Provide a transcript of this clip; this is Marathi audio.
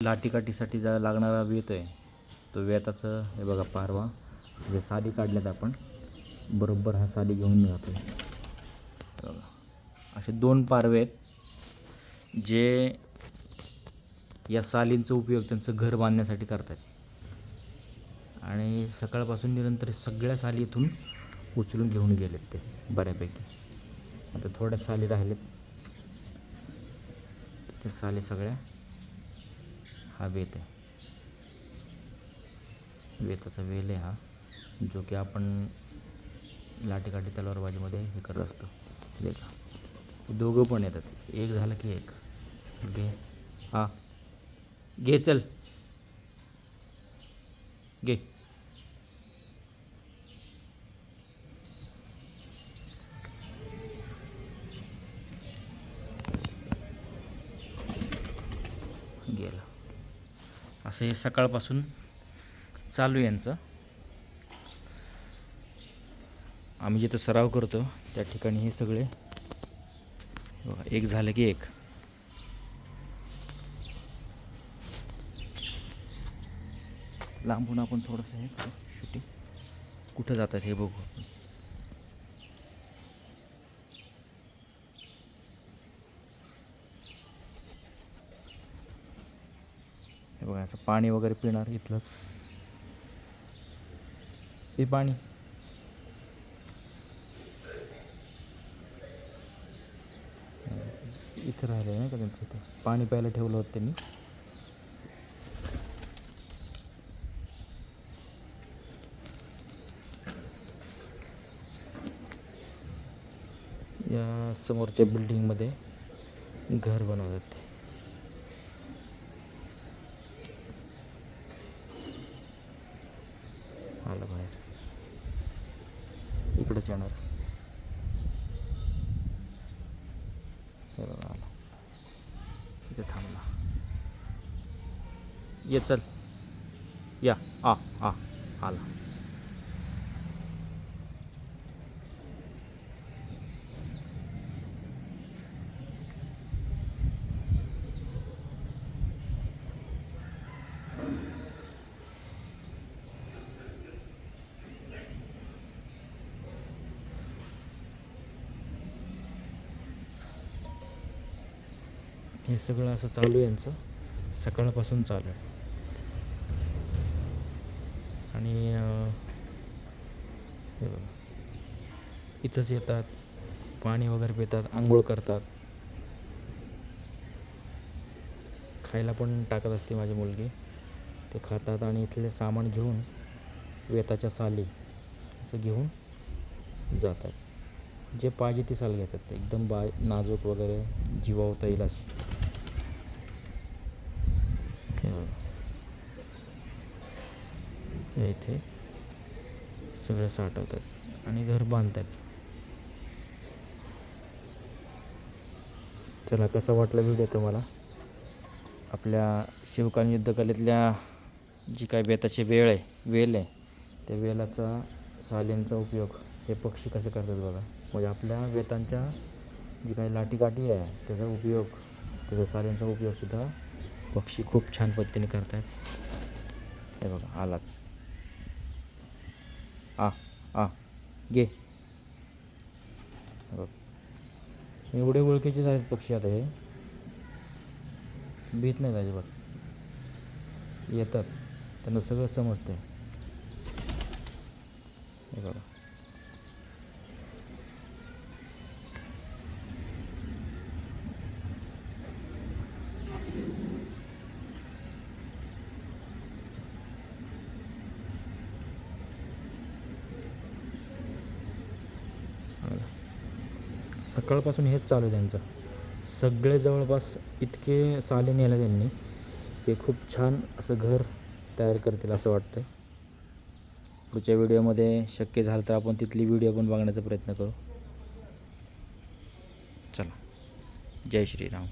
लाटीकाठीसाठी जा लागणारा वेत आहे तो वेताचं हे बघा पारवा जे साली काढल्यात आपण बरोबर हा साली घेऊन जातो बघा असे दोन पारवे आहेत जे या सालींचा उपयोग त्यांचं घर बांधण्यासाठी करतात आणि सकाळपासून निरंतर सगळ्या साली इथून उचलून घेऊन गेलेत ते बऱ्यापैकी. आता थोड्या साली राहिलेत. त्या साली सगळ्या हा वेत आहे. वेताचा वेल आहे हा जो की आपण लाटीकाठी तलवारबाजीमध्ये हे करत असतो. देखा का दोघं पण येतात. एक झालं की एक. घे. हा. घे चल. घे. असं हे सकाळपासून चालू आहे यांचं. आम्ही जिथं सराव करतो त्या ठिकाणी हे सगळे एक झालं की एक. लांबून आपण थोडंसं हे शूटिंग कुठं जातात हे बघू आपण. बघा असं पाणी वगैरे पिणार इथलंच हे पाणी. इथं राहिलं नाही का त्यांचं इथं? पाणी प्यायला ठेवलं होतं त्यांनी. या समोरच्या बिल्डिंगमध्ये घर बनवतात ते. आलं बाहेर. इकडंच येणार. हे बघा आला. इथे थांबला ये चल. या. आ आ. आला. हे सगळं असं चालू आहे यांचं. सकाळपासून चालू आहे. आणि हे बघा. इथंच येतात. पाणी वगैरे पितात आंघोळ करतात. खायला पण टाकत असते माझी मुलगी. ते खातात आणि इथले सामान घेऊन वेताच्या साली असं घेऊन जातात. जे पाहिजे ती साल घेतात. एकदम बा नाजूक वगैरे जीवावता येईल अशी. हे इथे सगळं साठवतात आणि घर बांधतात. चला कसा वाटला व्हिडिओ तुम्हाला? आपल्या शिवकालीन युद्धकलेतल्या जी काय बेताची वेळ आहे वेल आहे त्या वेलाचा सालींचा उपयोग हे पक्षी कसे करतात बघा. म्हणजे आपल्या वेतांच्या जी काही लाटीकाठी आहे त्याचा उपयोग त्याच्या साऱ्यांचा उपयोगसुद्धा पक्षी खूप छान पद्धतीने करतात हे बघा आलाच. आ आ गे बघ. एवढे ओळखीचे आहेत पक्षी आता हे. भीत नाहीत अजिबात. येतात. त्यांना सगळं समजतं हे बघा. सकाळपासून हेच चालू आहे त्यांचं. सगळे जवळपास इतके साले नेलं त्यांनी ते खूप छान असं घर तयार करतील असं वाटतं पुढच्या व्हिडिओमध्ये शक्य झालं तर आपण तिथली व्हिडिओ पण बघण्याचा प्रयत्न करू. चला. जय श्रीराम.